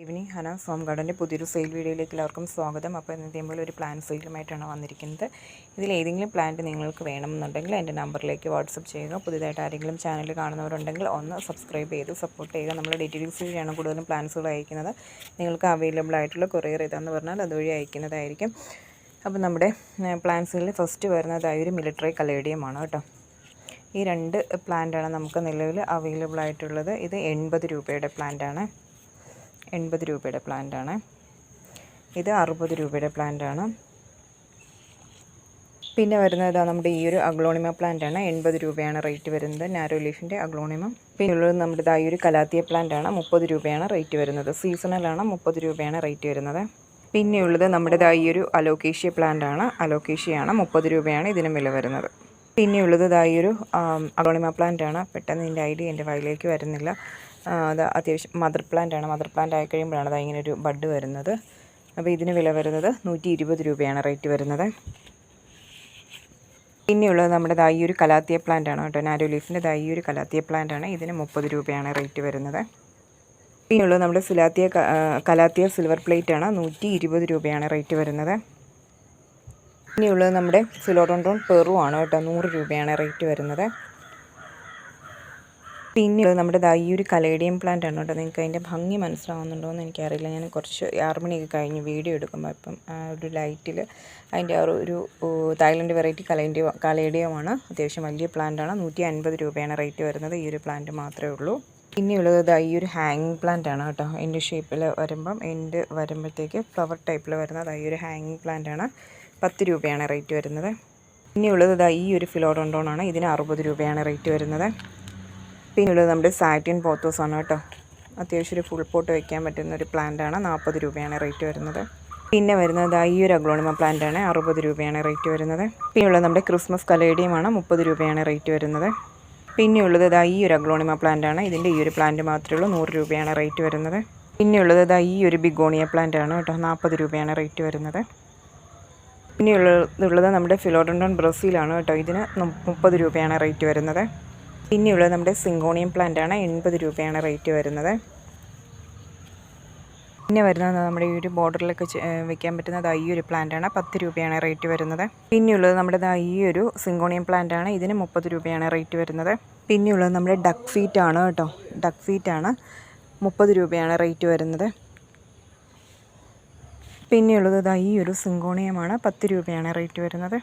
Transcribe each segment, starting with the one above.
Evening Hana സോം ഗാർഡന്റെ പുതിയൊരു sale വീഡിയോയിലേക്ക് എല്ലാവർക്കും സ്വാഗതം. അപ്പോൾ ഇന്നത്തെ പോലെ ഒരു പ്ലാൻ സെയിലുമായിട്ടാണ് വന്നിരിക്കുന്നത്. ഇതിൽ ഏതെങ്കിലും പ്ലാന്റ് നിങ്ങൾക്ക് വേണമെന്നുണ്ടെങ്കിൽ എന്റെ നമ്പറിലേക്ക് വാട്സപ്പ് ചെയ്യുക. പുതിയതായിട്ട് ആരെങ്കിലും ചാനൽ കാണുന്നവരുണ്ടെങ്കിൽ ഒന്ന് സബ്സ്ക്രൈബ് ചെയ്ത് സപ്പോർട്ട് ചെയ്യുക. നമ്മൾ ഡീറ്റെയിൽസ് വഴിയാണ് കൂടുതലും പ്ലാൻസുകൾ അയക്കുന്നത്. നിങ്ങൾക്ക് അവൈലബിൾ ആയിട്ടുള്ള കൊറിയർ ഇതാന്ന് പറഞ്ഞാൽ അതുവഴി അയക്കുന്നതായിരിക്കും. അപ്പോൾ നമ്മുടെ പ്ലാൻസുകളിൽ ഫസ്റ്റ് വരുന്നതായ ഒരു മിലിറ്ററി കലേഡിയമാണ് കേട്ടോ. ഈ രണ്ട് പ്ലാന്റാണ് നമുക്ക് നിലവിൽ അവൈലബിൾ ആയിട്ടുള്ളത്. ഇത് എൺപത് രൂപയുടെ പ്ലാന്റാണ് എൺപത് രൂപയുടെ പ്ലാന്റാണ്. ഇത് അറുപത് രൂപയുടെ പ്ലാന്റാണ്. പിന്നെ വരുന്നത് നമ്മുടെ ഈ ഒരു അഗ്ലോണിമ പ്ലാന്റാണ്. എൺപത് രൂപയാണ് റേറ്റ് വരുന്നത് നാരോ ലീഫിന്റെ അഗ്ലോണിമം. പിന്നെ ഉള്ളത് നമ്മുടെ ഈ ഒരു കലാത്തിയ പ്ലാന്റാണ്. മുപ്പത് രൂപയാണ് റേറ്റ് വരുന്നത്. സീസണലാണ് മുപ്പത് രൂപയാണ് റേറ്റ് വരുന്നത്. പിന്നെയുള്ളത് നമ്മുടെ ഈ ഒരു അലോക്കേഷ്യ പ്ലാന്റാണ്. അലോക്കേഷ്യയാണ് മുപ്പത് രൂപയാണ് ഇതിന് വില വരുന്നത്. പിന്നെയുള്ളത് ഈ ഒരു അഗ്ലോണിമ പ്ലാന്റാണ്. പെട്ടെന്ന് ഇതിന്റെ ഐഡിയ എന്റെ വയലിലേക്ക് വരുന്നില്ല. അത് അത്യാവശ്യം മദർ പ്ലാന്റ് ആണ്. മദർ പ്ലാന്റ് ആയി കഴിയുമ്പോഴാണ് അത് ഇങ്ങനെ ഒരു ബഡ് വരുന്നത്. അപ്പോൾ ഇതിന് വില വരുന്നത് നൂറ്റി ഇരുപത് രൂപയാണ് റേറ്റ് വരുന്നത്. പിന്നെയുള്ളത് നമ്മുടെ ഈ ഒരു കലാത്തിയ പ്ലാന്റ് ആണ് കേട്ടോ. നാരോ ലീഫിന്റെ ഈ ഒരു കലാത്തിയ പ്ലാന്റ് ആണ്. ഇതിന് മുപ്പത് രൂപയാണ് റേറ്റ് വരുന്നത്. പിന്നെയുള്ളത് നമ്മുടെ സിലാത്തിയ കലാത്തിയ സിൽവർ പ്ലേറ്റ് ആണ്. നൂറ്റി ഇരുപത് രൂപയാണ് റേറ്റ് വരുന്നത്. പിന്നെയുള്ളത് നമ്മുടെ ഫിലോഡോണ്ടോൺ പെറു ആണ് കേട്ടോ. നൂറ് രൂപയാണ് റേറ്റ് വരുന്നത്. പിന്നെ നമ്മുടെ ദാ ഈ ഒരു കലേഡിയം പ്ലാന്റ് ആണ് കേട്ടോ. നിങ്ങൾക്ക് അതിന്റെ ഭംഗി മനസ്സിലാവുന്നുണ്ടോ എന്ന് എനിക്കറിയില്ല. ഞാൻ കുറച്ച് ആറ് മണിയൊക്കെ കഴിഞ്ഞ് വീഡിയോ എടുക്കുമ്പോൾ ഇപ്പം ഒരു ലൈറ്റിൽ അതിന്റെ ആ ഒരു തായ്ലൻഡ് വെറൈറ്റി കലേഡിയ കലേഡിയമാണ്. അത്യാവശ്യം വലിയ പ്ലാന്റ് ആണ്. നൂറ്റി അൻപത് രൂപയാണ് റേറ്റ് വരുന്നത്. ഈ ഒരു പ്ലാന്റ് മാത്രമേ ഉള്ളൂ. പിന്നെയുള്ളത് ഇതാ ഈ ഒരു ഹാങ്ങിങ് പ്ലാന്റ് ആണ് കേട്ടോ. എന്റെ ഷേപ്പിൽ വരുമ്പം എന്റെ വരുമ്പോഴത്തേക്ക് ഫ്ലവർ ടൈപ്പിൽ വരുന്നത് ഈ ഒരു ഹാങ്ങിങ് പ്ലാന്റ് ആണ്. പത്ത് രൂപയാണ് റേറ്റ് വരുന്നത്. പിന്നെയുള്ളത് ഇതാ ഈ ഒരു ഫിലോഡോണ്ടോണാണ് ഇതിന് അറുപത് രൂപയാണ് റേറ്റ് വരുന്നത്. പിന്നെയുള്ളത് നമ്മുടെ സാറ്റിൻ പോത്തോസാണ് കേട്ടോ. അത്യാവശ്യം ഒരു ഫുൾ പോട്ട് വയ്ക്കാൻ പറ്റുന്ന ഒരു പ്ലാന്റാണ് നാൽപ്പത് രൂപയാണ് റേറ്റ് വരുന്നത്. പിന്നെ വരുന്നത് ഈ ഒരു അഗ്ലോണിമ പ്ലാന്റാണ് അറുപത് രൂപയാണ് റേറ്റ് വരുന്നത്. പിന്നെയുള്ളത് നമ്മുടെ ക്രിസ്മസ് കലേഡിയമാണ് മുപ്പത് രൂപയാണ് റേറ്റ് വരുന്നത്. പിന്നെയുള്ളത് ഇതാ ഈ ഒരു അഗ്ലോണിമ പ്ലാന്റാണ് ഇതിന്റെ ഈ ഒരു പ്ലാന്റ് മാത്രമേ ഉള്ളൂ. നൂറ് രൂപയാണ് റേറ്റ് വരുന്നത്. പിന്നെയുള്ളത് ഇതാ ഈ ഒരു ബിഗോണിയ പ്ലാന്റാണ് കേട്ടോ. നാൽപ്പത് രൂപയാണ് റേറ്റ് വരുന്നത്. പിന്നെയുള്ളത് നമ്മുടെ ഫിലോഡൻഡോൺ ബ്രസീലാണ് കേട്ടോ. ഇതിന് മുപ്പത് രൂപയാണ് റേറ്റ് വരുന്നത്. പിന്നെയുള്ളത് നമ്മുടെ സിങ്കോണിയം പ്ലാന്റ് ആണ് എൺപത് രൂപയാണ് റേറ്റ് വരുന്നത്. പിന്നെ വരുന്നത് നമ്മുടെ ഈ ഒരു ബോർഡറിലൊക്കെ വെക്കാൻ പറ്റുന്നത് ഈ ഒരു പ്ലാന്റ് ആണ് പത്ത് രൂപയാണ് റേറ്റ് വരുന്നത്. പിന്നെയുള്ളത് നമ്മുടെ ഈ ഒരു സിങ്കോണിയം പ്ലാന്റ് ആണ് ഇതിന് മുപ്പത് രൂപയാണ് റേറ്റ് വരുന്നത്. പിന്നെയുള്ളത് നമ്മുടെ ഡക്ക് ഫീറ്റ് ആണ് കേട്ടോ. ഡക്ക് ഫീറ്റ് ആണ് മുപ്പത് രൂപയാണ് റേറ്റ് വരുന്നത്. പിന്നെയുള്ളത് ഈ ഒരു സിങ്കോണിയമാണ് പത്ത് രൂപയാണ് റേറ്റ് വരുന്നത്.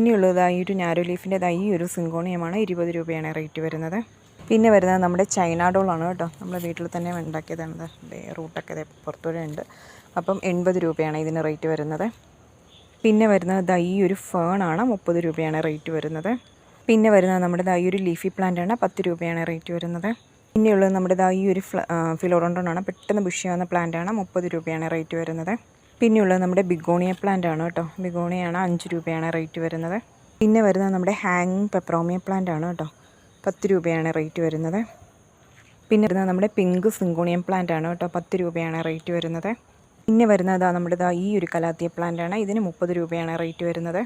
ഇനിയുള്ളത് ഈ ഒരു നാരോ ലീഫിന്റെതായി ഈ ഒരു സിങ്കോണിയമാണ് ഇരുപത് രൂപയാണ് റേറ്റ് വരുന്നത്. പിന്നെ വരുന്നത് നമ്മുടെ ചൈന ഡോളാണ് കേട്ടോ. നമ്മുടെ വീട്ടിൽ തന്നെ ഉണ്ടാക്കിയതാണ്. റൂട്ടൊക്കെ പുറത്തുവരെ ഉണ്ട് അപ്പം എൺപത് രൂപയാണ് ഇതിന് റേറ്റ് വരുന്നത്. പിന്നെ വരുന്നത് ഈ ഒരു ഫേണാണ് മുപ്പത് രൂപയാണ് റേറ്റ് വരുന്നത്. പിന്നെ വരുന്നത് നമ്മുടെ ഈ ഒരു ലീഫി പ്ലാന്റ് ആണ് പത്ത് രൂപയാണ് റേറ്റ് വരുന്നത്. പിന്നെയുള്ളത് നമ്മുടെ ഈ ഒരു ഫിലോറോണ്ടോണാണ് പെട്ടെന്ന് ബുഷിയാവുന്ന പ്ലാന്റ് ആണ് മുപ്പത് രൂപയാണ് റേറ്റ് വരുന്നത്. പിന്നെയുള്ളത് നമ്മുടെ ബിഗോണിയ പ്ലാന്റ് ആണ് കേട്ടോ. ബിഗോണിയാണ് അഞ്ച് രൂപയാണ് റേറ്റ് വരുന്നത്. പിന്നെ വരുന്നത് നമ്മുടെ ഹാങ്ങിങ് പെപ്രോമിയ പ്ലാന്റ് ആണ് കേട്ടോ. പത്ത് രൂപയാണ് റേറ്റ് വരുന്നത്. പിന്നെ വരുന്നത് നമ്മുടെ പിങ്ക് സിങ്കോണിയം പ്ലാന്റ് ആണ് കേട്ടോ. പത്ത് രൂപയാണ് റേറ്റ് വരുന്നത്. പിന്നെ വരുന്നത് നമ്മുടെ ഈ ഒരു കലാത്തിയ പ്ലാന്റ് ആണ് ഇതിന് മുപ്പത് രൂപയാണ് റേറ്റ് വരുന്നത്.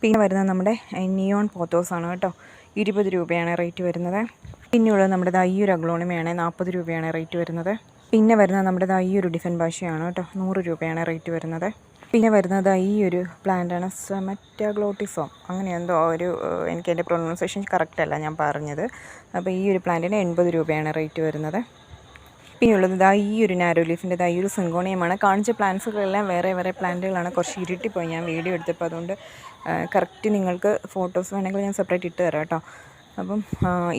പിന്നെ വരുന്നത് നമ്മുടെ നിയോൺ പോത്തോസ് ആണ് കേട്ടോ. ഇരുപത് രൂപയാണ് റേറ്റ് വരുന്നത്. പിന്നെയുള്ളത് നമ്മുടെ ഈ ഒരു അഗ്ലോണിമയാണ് നാൽപ്പത് രൂപയാണ് റേറ്റ് വരുന്നത്. പിന്നെ വരുന്നത് നമ്മുടെ ഈ ഒരു ഡിഫൻ ഭാഷയാണ് കേട്ടോ. നൂറ് രൂപയാണ് റേറ്റ് വരുന്നത്. പിന്നെ വരുന്നത് ഈ ഒരു പ്ലാന്റാണ് സെമറ്റാഗ്ലോട്ടിസോം അങ്ങനെ എന്തോ ഒരു എനിക്ക് എന്റെ പ്രൊണൗൺസേഷൻ കറക്റ്റ് അല്ല ഞാൻ പറഞ്ഞത്. അപ്പോൾ ഈ ഒരു പ്ലാന്റിന് എൺപത് രൂപയാണ് റേറ്റ് വരുന്നത്. പിന്നെ ഉള്ളത് ഇതാ ഈ ഒരു നാരോ ലീഫിന്റെ ഈ ഒരു സിങ്കോണിയമാണ്. കാണിച്ച പ്ലാന്റ്സുകളെല്ലാം വേറെ വേറെ പ്ലാന്റുകളാണ് കുറച്ച് ഇരുട്ടിപ്പോയി. ഞാൻ വീഡിയോ എടുത്തപ്പോൾ അതുകൊണ്ട് കറക്റ്റ് നിങ്ങൾക്ക് ഫോട്ടോസ് വേണമെങ്കിൽ ഞാൻ സെപ്പറേറ്റ് ഇട്ട് തരാം കേട്ടോ. അപ്പം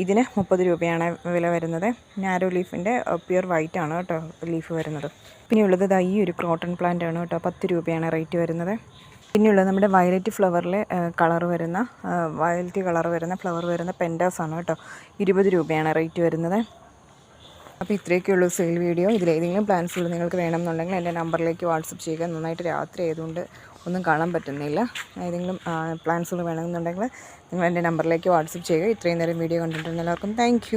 ഇതിന് മുപ്പത് രൂപയാണ് വില വരുന്നത്. നാരോ ലീഫിന്റെ പ്യുർ വൈറ്റ് ആണ് കേട്ടോ ലീഫ് വരുന്നത്. പിന്നെയുള്ളത് ഈ ഒരു ക്രോട്ടൺ പ്ലാന്റ് ആണ് കേട്ടോ പത്ത് രൂപയാണ് റേറ്റ് വരുന്നത്. പിന്നെയുള്ളത് നമ്മുടെ വയലറ്റ് ഫ്ലവറിൽ കളർ വരുന്ന വയലറ്റ് കളർ വരുന്ന ഫ്ലവർ വരുന്ന പെൻഡാസ് ആണ് കേട്ടോ ഇരുപത് രൂപയാണ് റേറ്റ് വരുന്നത്. അപ്പോൾ ഇത്രയൊക്കെയുള്ളൂ സെയിൽ വീഡിയോ. ഇതിലേതെങ്കിലും പ്ലാൻസുകൾ നിങ്ങൾക്ക് വേണമെന്നുണ്ടെങ്കിൽ എന്റെ നമ്പറിലേക്ക് വാട്സപ്പ് ചെയ്യുക. നന്നായിട്ട് രാത്രി ആയതുകൊണ്ട് ഒന്നും കാണാൻ പറ്റുന്നില്ല. ഏതെങ്കിലും പ്ലാൻസുകൾ വേണമെന്നുണ്ടെങ്കിൽ നിങ്ങൾ എന്റെ നമ്പറിലേക്ക് വാട്സപ്പ് ചെയ്യുക. ഇത്രയും നേരം വീഡിയോ കണ്ടിട്ടുണ്ടെങ്കിൽ എല്ലാവർക്കും താങ്ക്